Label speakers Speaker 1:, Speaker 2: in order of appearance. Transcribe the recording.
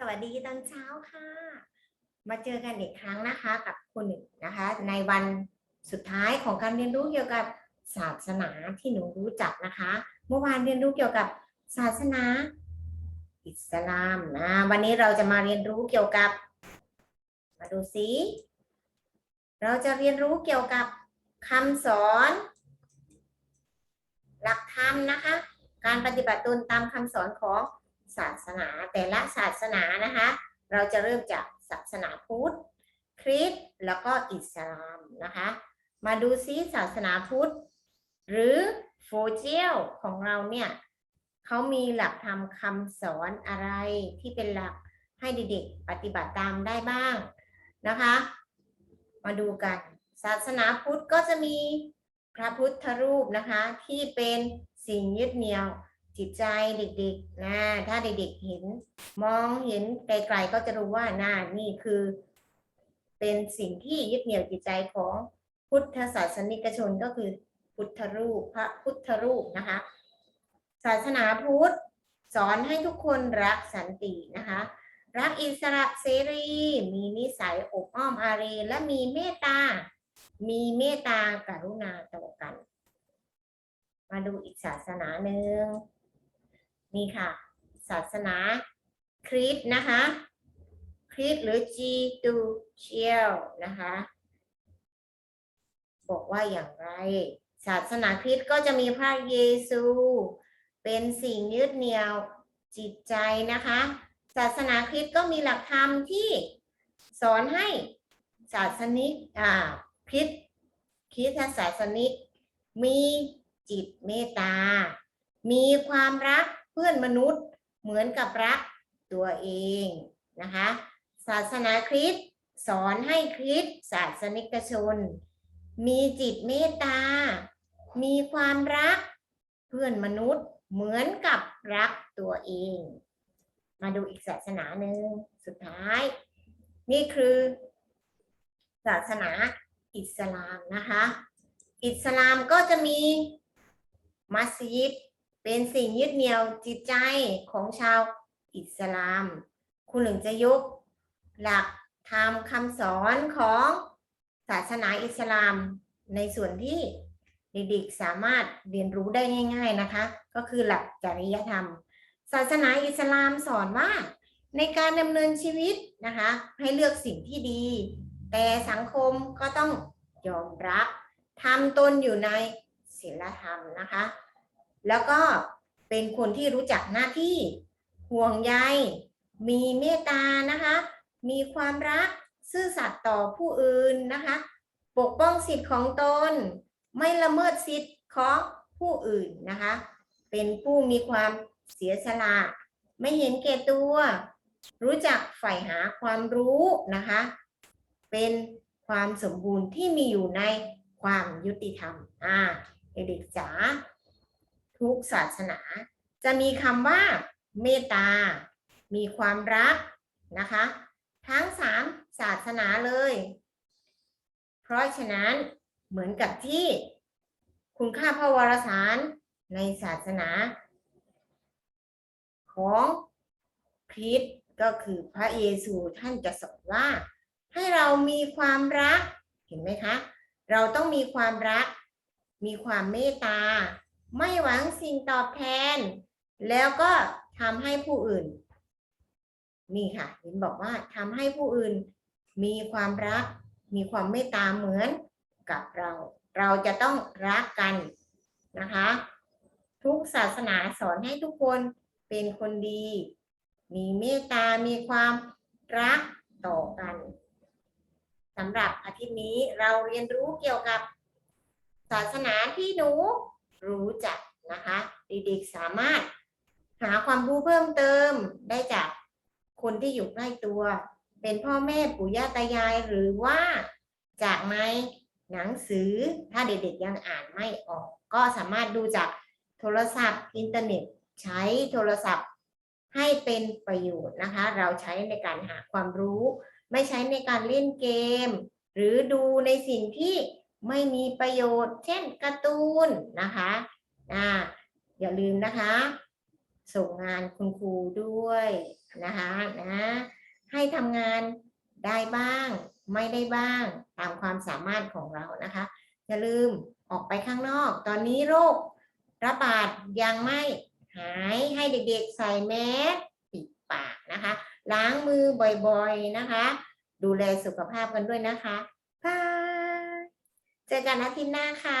Speaker 1: สวัสดีตอนเช้าค่ะ มาเจอกันอีกครั้งนะคะกับคุณหนึ่งนะคะ ในวันสุดท้ายของการเรียนรู้เกี่ยวกับศาสนาที่หนูรู้จักนะคะ เมื่อวานเรียนรู้เกี่ยวกับศาสนา อิสลามนะวันนี้เราจะมาเรียนรู้เกี่ยวกับ มาดูสิเราจะเรียนรู้เกี่ยวกับคำสอน หลักธรรมนะคะ การปฏิบัติตนตามคำสอนของ ศาสนาแต่ละศาสนานะคะ เราจะเริ่มจากศาสนาพุทธ คริสต์แล้วก็อิสลามนะคะ มาดูซิศาสนาพุทธ หรือโฟเจียลของเราเนี่ยเขามีหลักธรรมคำสอนอะไรที่เป็นหลักให้เด็กๆปฏิบัติตามได้บ้างนะคะ มาดูกันศาสนาพุทธก็จะมีพระพุทธรูปนะคะที่เป็นสิ่งยึดเหนี่ยว จิตใจเด็กๆนะถ้าเด็กๆเห็น มองเห็นไกลๆก็จะรู้ว่าน่านี่คือ เป็นสิ่งที่ยึดเหนี่ยวจิตใจของพุทธศาสนิกชนก็คือพุทธรูปพระพุทธรูปนะคะ ศาสนาพุทธสอนให้ทุกคนรักสันตินะคะ รักอิสระเสรี มีนิสัยอบอ้อมอารีและมีเมตตา มีเมตตากรุณาต่อกัน มาดูอีกศาสนาหนึ่ง นี่ค่ะ ศาสนาคริสต์นะคะคริสต์หรือจีตูเชียลนะคะ บอกว่าอย่างไร ศาสนาคริสต์ก็จะมีพระเยซู เป็นสิ่งยึดเหนี่ยวจิตใจนะคะ ศาสนาคริสต์ก็มีหลักธรรมที่สอนให้ศาสนิกอ่าคริสต์คริสตศาสนิกมีจิตเมตตา มีความรัก เพื่อนมนุษย์เหมือนกับรักตัวเองนะคะ ศาสนาคริสต์สอนให้คริสต์ศาสนิกชน มีจิตเมตตา มีความรักเพื่อนมนุษย์เหมือนกับรักตัวเอง มาดูอีกศาสนาหนึ่งสุดท้าย นี่คือ ศาสนาอิสลามนะคะ อิสลามก็จะมีมัสยิด เป็นสิ่งยึดเหนี่ยวจิตใจของชาวอิสลาม คุณหนึ่งจะยกหลักธรรมคำสอนของศาสนาอิสลาม ในส่วนที่เด็กๆสามารถเรียนรู้ได้ง่าย ๆนะคะ ก็คือหลักจริยธรรม ศาสนาอิสลามสอนว่า ในการดำเนินชีวิตนะคะ ให้เลือกสิ่งที่ดี แต่สังคมก็ต้องยอมรับทำตนอยู่ในศีลธรรมนะคะ แล้วก็เป็นคนที่รู้จักหน้าที่ห่วงใย มีเมตตานะคะ มีความรักซื่อสัตย์ต่อผู้อื่นนะคะ ปกป้องสิทธิ์ของตน ไม่ละเมิดสิทธิ์ของผู้อื่นนะคะ เป็นผู้มีความเสียสละไม่เห็นแก่ตัว รู้จักใฝ่หาความรู้นะคะ เป็นความสมบูรณ์ที่มีอยู่ในความยุติธรรม อ่าเด็กจ๋า ทุกศาสนา จะมีคำว่าเมตตา มีความรักนะคะ ทั้งสามศาสนาเลย เพราะฉะนั้นเหมือนกับที่คุณค่าพระวรสารในศาสนา ของคริสก็คือพระเยซูท่านจะสอนว่า ให้เรามีความรักเห็นไหมคะ เราต้องมีความรัก มีความเมตตา ไม่หวังสิ่งตอบแทน แล้วก็ทำให้ผู้อื่น นี่ค่ะเห็นบอกว่าทำให้ผู้อื่น มีความรัก มีความเมตตาเหมือนกับเรา เราจะต้องรักกันนะคะ ทุกศาสนาสอนให้ทุกคนเป็นคนดี มีเมตตา มีความรักต่อกันสำหรับอาทิตย์นี้เราเรียนรู้เกี่ยวกับศาสนาที่หนู รู้จักนะคะเด็กๆสามารถหาความรู้เพิ่มเติมได้จากคนที่อยู่ใกล้ตัว เป็นพ่อแม่ปู่ย่าตายายหรือว่าจากในหนังสือถ้าเด็กๆยังอ่านไม่ออก ก็สามารถดูจากโทรศัพท์อินเทอร์เน็ต ใช้โทรศัพท์ให้เป็นประโยชน์นะคะ เราใช้ในการหาความรู้ ไม่ใช้ในการเล่นเกม หรือดูในสิ่งที่ ไม่มีประโยชน์ เช่นการ์ตูนนะคะอ่าอย่าลืมนะคะ ส่งงานคุณครูด้วยนะคะนะให้ทำงานได้บ้าง ไม่ได้บ้างตามความสามารถของเรานะคะ อย่าลืมออกไปข้างนอก ตอนนี้โรคระบาดยังไม่หายให้เด็กๆใส่แมสปิดปากนะคะ ล้างมือบ่อยๆนะคะ ดูแลสุขภาพกันด้วยนะคะบาย เจอกันอาทิตย์หน้าค่ะ